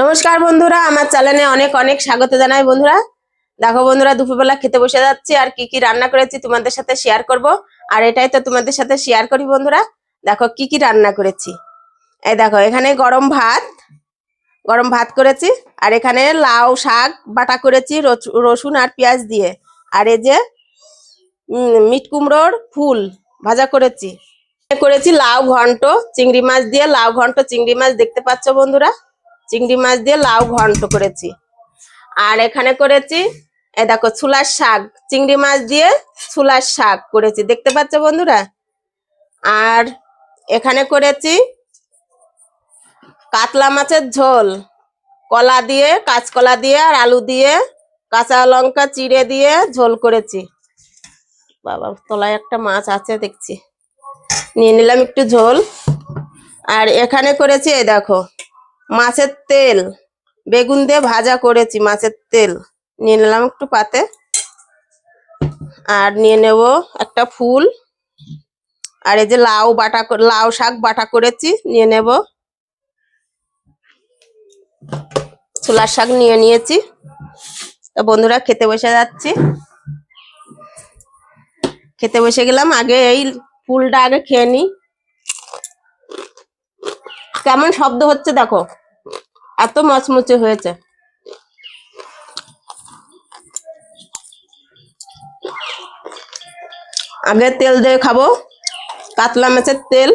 নমস্কার বন্ধুরা, আমার চ্যানেলে অনেক অনেক স্বাগত জানাই বন্ধুরা। দেখো বন্ধুরা, দুপুরবেলা খেতে বসে যাচ্ছি আর কি কি রান্না করেছি তোমাদের সাথে শেয়ার করব। আর এটাই তো তোমাদের সাথে শেয়ার করি বন্ধুরা। দেখো কি কি রান্না করেছি। এই দেখো, এখানে গরম ভাত গরম ভাত করেছি। আর এখানে লাউ, শাক, বাটা করেছি রসুন আর পেঁয়াজ দিয়ে। আর এই যে মিট কুমড়োর ফুল ভাজা করেছি। করেছি লাউ ঘন্ট, চিংড়ি মাছ দিয়ে লাউ ঘন্ট, চিংড়ি মাছ দেখতে পাচ্ছ বন্ধুরা। চিংড়ি মাছ দিয়ে লাউ ঘন্ট করেছি। আর এখানে করেছি, এ দেখো ছুলার শাক, চিংড়ি মাছ দিয়ে ছুলার শাক করেছি। দেখতে পাচ্ছ বন্ধুরা? আর এখানে করেছি কাতলা মাছের ঝোল। কলা দিয়ে, কাঁচকলা দিয়ে আর আলু দিয়ে, কাঁচা লঙ্কা চিড়ে দিয়ে ঝোল করেছি। বাবা, তলায় একটা মাছ আছে, দেখছি। নিয়ে নিলাম একটু ঝোল। আর এখানে করেছি এই দেখো মাছের তেল। বেগুন দিয়ে ভাজা করেছি মাছের তেল। নিয়ে নিলাম একটু পাতে। আর নিয়ে নেব একটা ফুল। আর এই যে লাউ বাটা লাউ শাক বাটা করেছি, নিয়ে নেব। ছোলার শাক নিয়ে নিয়েছি। বন্ধুরা, খেতে বসে যাচ্ছি। খেতে বসে গেলাম। আগে এই ফুলটা আগে খেয়ে নি কেমন শব্দ হচ্ছে দেখো। এত মচমচে হয়েছে। আগে তেল দিয়ে খাব, কাতলা মাছের তেল।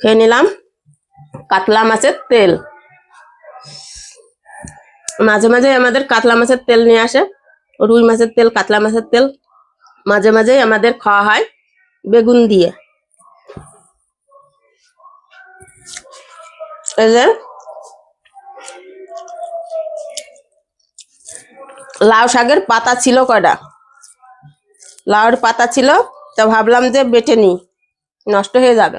খেয়ে নিলাম কাতলা মাছের তেল। মাঝে মাঝে আমাদের কাতলা মাছের তেল নিয়ে আসে, রুই মাছের তেল, কাতলা মাছের তেল। মাঝে মাঝে আমাদের খাওয়া হয় বেগুন দিয়ে। এই যে, লাউ শাকের পাতা ছিল কয়টা? লাউর পাতা ছিল, তো ভাবলাম যে বেটে নি নষ্ট হয়ে যাবে।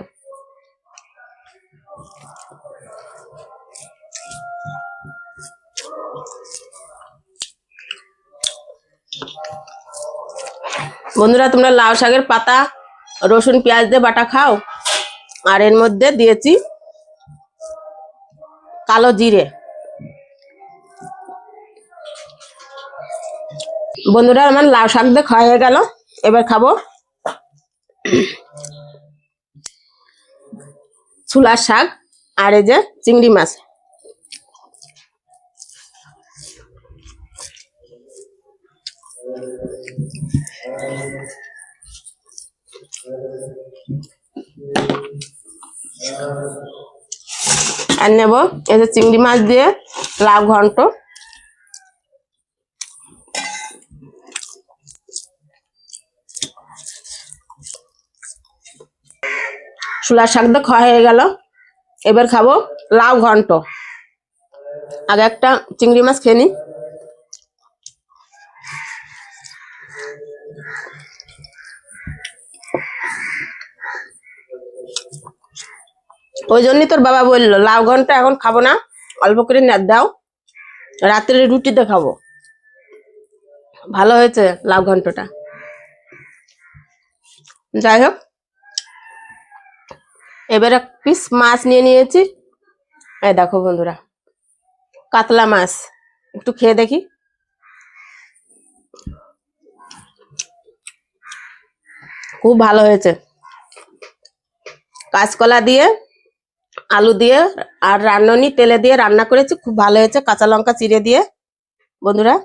বন্ধুরা, তোমরা লাউ শাকের পাতা, রসুন, পেঁয়াজ দিয়ে বাটা খাও। আর এর মধ্যে দিয়েছি কালো জিরে। বন্ধুরা, আমার লাউ শাক দিয়ে খাওয়া হয়ে গেল। এবার খাব ছুলার শাক আর এই যে চিংড়ি মাছ। আর নেব যে চিংড়ি মাছ দিয়ে লাউ ঘন্ট। শাক দিয়ে খাওয়া হয়ে গেল। এবার খাব লাউ ঘন্ট। আগে একটা চিংড়ি মাছ খেয়ে নিই ওই জন্যই তোর বাবা বলল, লাউ ঘণ্টা এখন খাব না, অল্প করে দাও, রাত্রে রুটিতে খাব। ভালো হয়েছে লাউ ঘন্টটা। যাই হোক, এবার এক পিস মাছ নিয়ে নিয়েছি। এই দেখো বন্ধুরা, কাতলা মাছ, একটু খেয়ে দেখি। খুব ভালো হয়েছে। কাঁচকলা দিয়ে আলু দিয়ে আর রান্ননি তেলে দিয়ে রান্না করেছি, খুব ভালো হয়েছে। কাঁচা লঙ্কা চিড়ে দিয়ে। বন্ধুরা,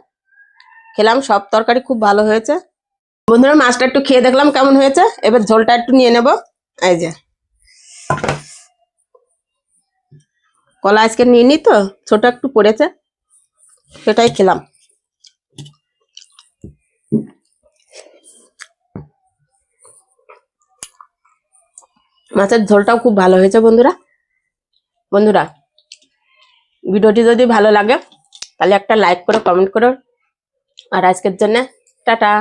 খেলাম, সব তরকারি খুব ভালো হয়েছে। বন্ধুরা, মাছটা একটু খেয়ে দেখলাম কেমন হয়েছে। এবার ঝোলটা একটু নিয়ে নেব। এই যে। কলা আজকে নিয়ে নি তো, ছোট একটু পড়েছে, সেটাই খেলাম। মাছের ঝোলটাও খুব ভালো হয়েছে, বন্ধুরা। বন্ধুরা, ভিডিওটি যদি ভালো লাগে, তাহলে একটা লাইক করো কমেন্ট করো। আর আজকের জন্য টাটা।